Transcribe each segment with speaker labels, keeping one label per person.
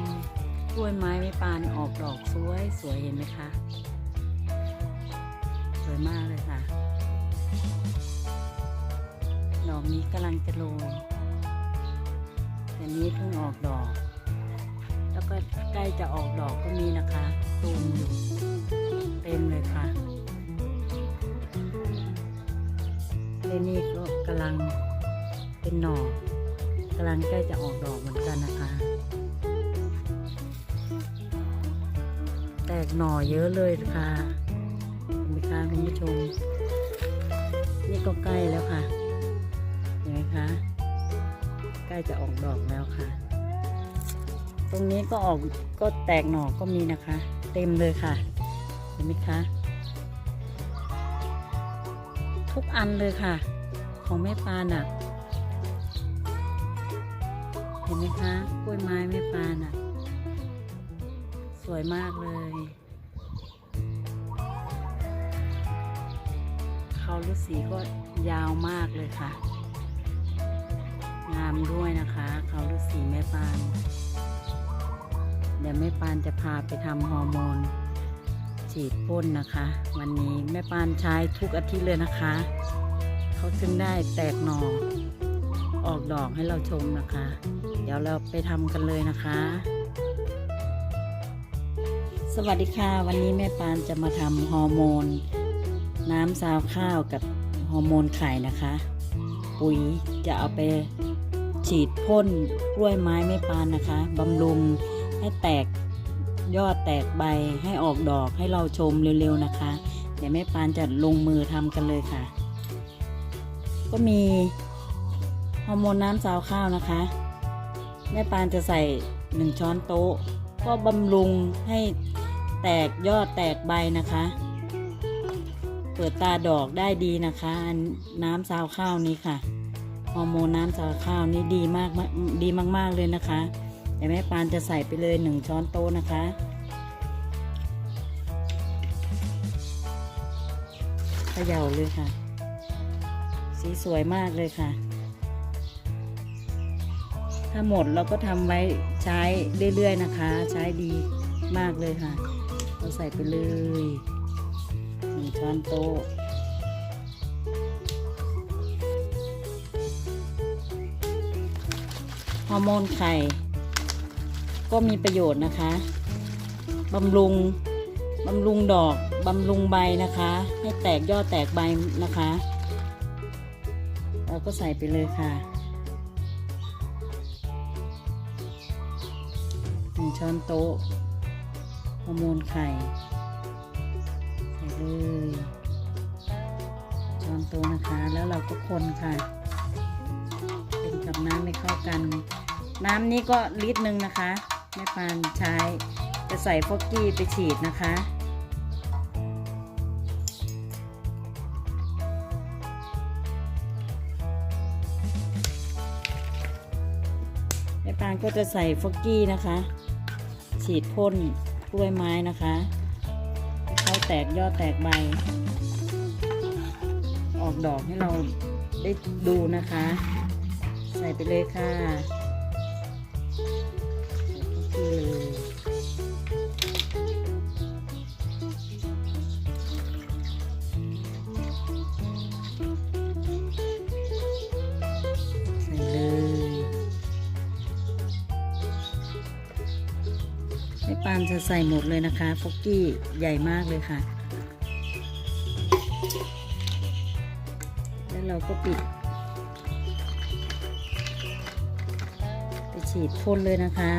Speaker 1: มกล้วยไม้ไม่ปานออกดอกสวยสวยเห็นไหมคะ สวยมากเลยค่ะ ดอกนี้กำลังจะโรยแต่นี้เพิ่งออกดอก แล้วก็ใกล้จะออกดอกก็มีนะคะตูมอยู่เต็มเลยค่ะและนี่ก็กำลังเป็นหน่อกำลังใกล้จะออกดอกเหมือนกันนะคะ แตกหน่อเยอะเลยค่ะเห็นไหมคะคุณผู้ชม นี่ก็ใกล้แล้วค่ะ เห็นไหมคะ ใกล้จะออกดอกแล้วค่ะ ตรงนี้ก็ออกก็แตกหน่อก็มีนะคะ เต็มเลยค่ะ เห็นไหมคะ ทุกอันเลยค่ะ ของแม่ปานอะ เห็นไหมคะ กล้วยไม้แม่ปานอะ สวยมากเลย เขาฤาษีก็ยาวมากเลยค่ะ งามด้วยนะคะ เขาฤาษีแม่ปาน เดี๋ยวแม่ปานจะพาไปทำฮอร์โมน ฉีดพ่นนะคะ วันนี้แม่ปานใช้ทุกอาทิตย์เลยนะคะ เขาจึงได้แตกหน่อออกดอกให้เราชมนะคะ เดี๋ยวเราไปทำกันเลยนะคะ สวัสดีค่ะ วันนี้แม่ปานจะมาทำฮอร์โมน น้ำซาวข้าวกับฮอร์โมนไข่นะคะ ปุ๋ยจะเอาไปฉีดพ่นกล้วยไม้แม่ปานนะคะบำรุงให้แตกยอดแตกใบให้ออกดอกให้เราชมเร็วๆนะคะ เดี๋ยวแม่ปานจะลงมือทำกันเลยค่ะ ก็มีฮอร์โมนน้ำซาวข้าวนะคะ แม่ปานจะใส่หนึ่งช้อนโต๊ะก็บำรุงให้ แตกยอดแตกใบนะคะ เปิดตาดอกได้ดีนะคะอันน้ำซาวข้าวนี้ค่ะฮอร์โมนน้ำซาวข้าวนี้ดีมากดีมาก ๆ เลยนะคะเดี๋ยวแม่ปานจะใส่ไปเลยหนึ่งช้อนโต๊ะนะคะเขย่าเลยค่ะ สีสวยมากเลยค่ะ ถ้าหมดเราก็ทำไว้ใช้เรื่อย ๆ นะคะ ใช้ดีมากเลยค่ะ เราใส่ไปเลยหนึ่งช้อนโต๊ะฮอร์โมนไข่ ก็มีประโยชน์นะคะบำรุงบำรุงดอกบำรุงใบนะคะ ให้แตกยอดแตกใบนะคะ เราก็ใส่ไปเลยค่ะหนึ่งช้อนโต๊ะ ฮอร์โมนไข่ ใส่เลยช้อนโตนะคะ แล้วเราก็คนค่ะ เป็นกับน้ำไม่เข้ากัน น้ำนี้ก็ลิตรหนึ่งนะคะแม่ปานใช้จะใส่ฟอกกี้ไปฉีดนะคะแม่ปานก็จะใส่ฟอกกี้นะคะ ฉีดพ่น กล้วยไม้นะคะให้เขาแตกยอดแตกใบ ออกดอกให้เราได้ดูนะคะ ใส่ไปเลยค่ะใส่ฟอกกี้เลย แม่ปานจะใส่หมดเลยนะคะฟอกกี้ใหญ่มากเลยค่ะ แล้วเราก็ปิด ไปฉีดพ่นเลยนะคะ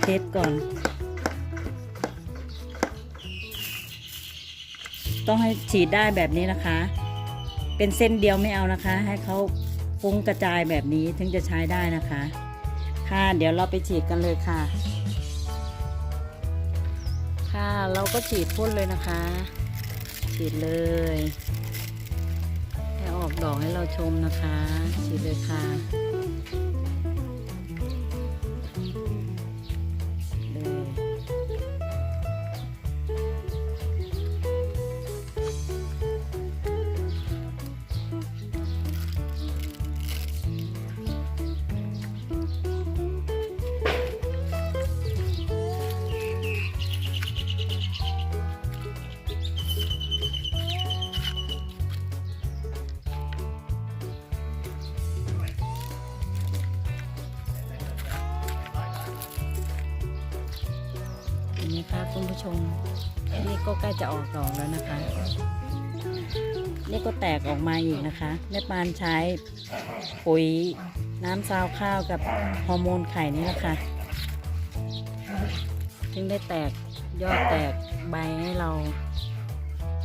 Speaker 1: เทสก่อน ต้องให้ฉีดได้แบบนี้นะคะ เป็นเส้นเดียวไม่เอานะคะ ให้เขาฟุ้งกระจายแบบนี้ถึงจะใช้ได้นะคะ ค่ะ เดี๋ยวเราไปฉีดกันเลยค่ะ ค่ะเราก็ฉีดพ่นเลยนะคะ ฉีดเลยให้ออกดอกให้เราชมนะคะ ฉีดเลยค่ะ ไหมคะคุณผู้ชมนี่ก็ใกล้จะออกดอกแล้วนะคะ นี่ก็แตกออกมาอีกนะคะแม่ปานใช้ปุ๋ยน้ำซาวข้าวกับฮอร์โมนไข่นี่แหละค่ะถึงได้แตกยอดแตกใบให้เรา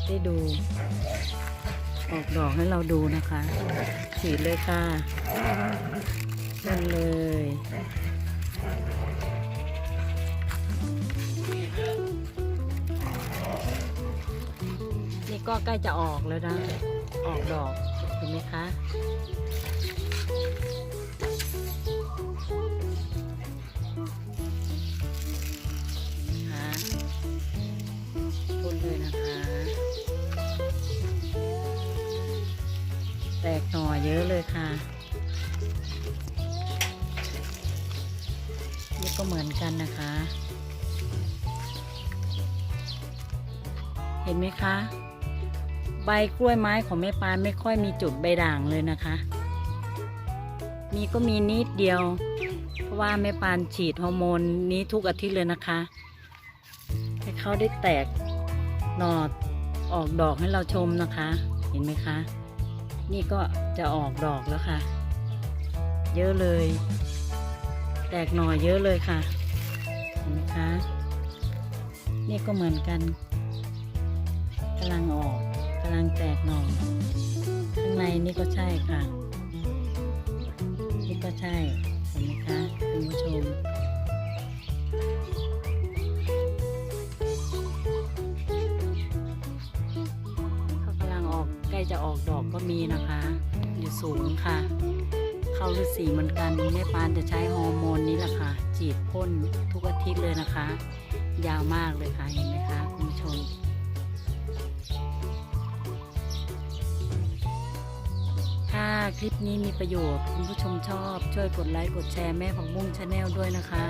Speaker 1: ได้ดู ออกดอกให้เราดูนะคะฉีดเลยค่ะนั่นเลย นี่ก็ใกล้จะออกแล้วนะ ออกดอกเห็นไหมคะนะคะพ่นเลยนะคะ แตกหน่อเยอะเลยค่ะ นี่ก็เหมือนกันนะคะ เห็นไหมคะ ใบกล้วยไม้ของแม่ปานไม่ค่อยมีจุดใบด่างเลยนะคะ มีก็มีนิดเดียว เพราะว่าแม่ปานฉีดฮอร์โมนนี้ทุกอาทิตย์เลยนะคะ ให้เขาได้แตกหนอดออกดอกให้เราชมนะคะ เห็นไหมคะ นี่ก็จะออกดอกแล้วค่ะ เยอะเลย แตกหน่อเยอะเลยค่ะ เห็นไหมคะ นี่ก็เหมือนกัน กำลังออกกำลังแตกหน่อข้างในนี่ก็ใช่ค่ะ นี่ก็ใช่เห็นไหมคะคุณผู้ชมเขากำลังออกใกล้จะออกดอกก็มีนะคะ อยู่สูงค่ะ เข้าฤาษีเหมือนกันแม่ปานจะใช้ฮอร์โมนนี้แหละค่ะฉีดพ่นทุกอาทิตย์เลยนะคะ ยาวมากเลยค่ะเห็นไหมคะคุณผู้ชม คลิปนี้มีประโยชน์ คุณผู้ชมชอบช่วยกดไลค์กดแชร์แม่ผักบุ้งชาแนลด้วยนะคะ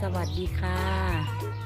Speaker 1: สวัสดีค่ะ